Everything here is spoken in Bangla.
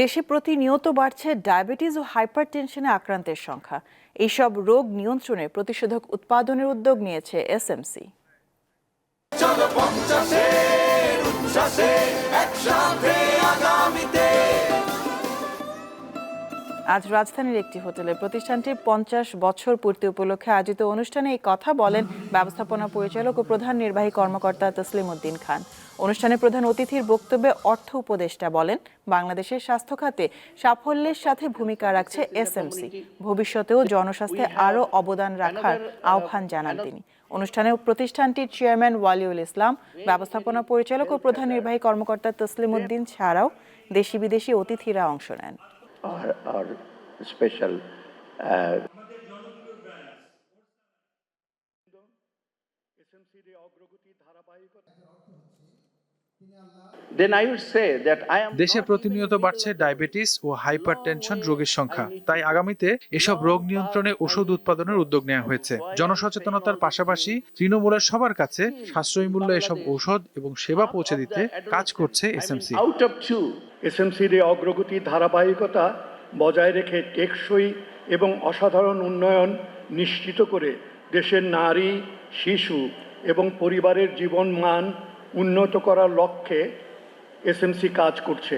দেশে প্রতিনিয়ত বাড়ছে ডায়াবেটিস ও হাইপারটেনশনে আক্রান্তের সংখ্যা। এইসব রোগ নিয়ন্ত্রণে প্রতিষেধক উৎপাদনের উদ্যোগ নিয়েছে এসএমসি একসাথে আগামীতে আজ রাজধানীর একটি হোটেলে প্রতিষ্ঠানটির পঞ্চাশ বছর পূর্তি উপলক্ষে আয়োজিত অনুষ্ঠানে এই কথা বলেন ব্যবস্থাপনা পরিচালক ও প্রধান নির্বাহী কর্মকর্তা তসলিম উদ্দিন খান। অনুষ্ঠানে প্রধান অতিথির বক্তব্যে অর্থ উপদেষ্টা বলেন, বাংলাদেশের স্বাস্থ্য খাতে সাফল্যের সাথে ভূমিকা রাখছে এসএমসি ভবিষ্যতেও জনস্বাস্থ্যে আরও অবদান রাখার আহ্বান জানান তিনি। অনুষ্ঠানে প্রতিষ্ঠানটির চেয়ারম্যান ওয়ালিউল ইসলাম, ব্যবস্থাপনা পরিচালক ও প্রধান নির্বাহী কর্মকর্তা তসলিম উদ্দিন ছাড়াও দেশি বিদেশি অতিথিরা অংশ নেন। Our, our special uh, দেশে প্রতিনিয়ত বাড়ছে ডায়াবেটিস ও হাইপারটেনশন রোগীর সংখ্যা। তাই আগামীতে এসব রোগ নিয়ন্ত্রণে ওষুধ উৎপাদনের উদ্যোগ নেওয়া হয়েছে। জনসচেতনতার পাশাপাশি তৃণমূলের সবার কাছে সাশ্রয়ী মূল্যে এসব ঔষধ এবং সেবা পৌঁছে দিতে কাজ করছে এসএমসি। এসএমসির এই অগ্রগতি ধারাবাহিকতা বজায় রেখে টেকসই এবং অসাধারণ উন্নয়ন নিশ্চিত করে দেশের নারী, শিশু এবং পরিবারের জীবন মান উন্নত করার লক্ষ্যে এসএমসি কাজ করছে।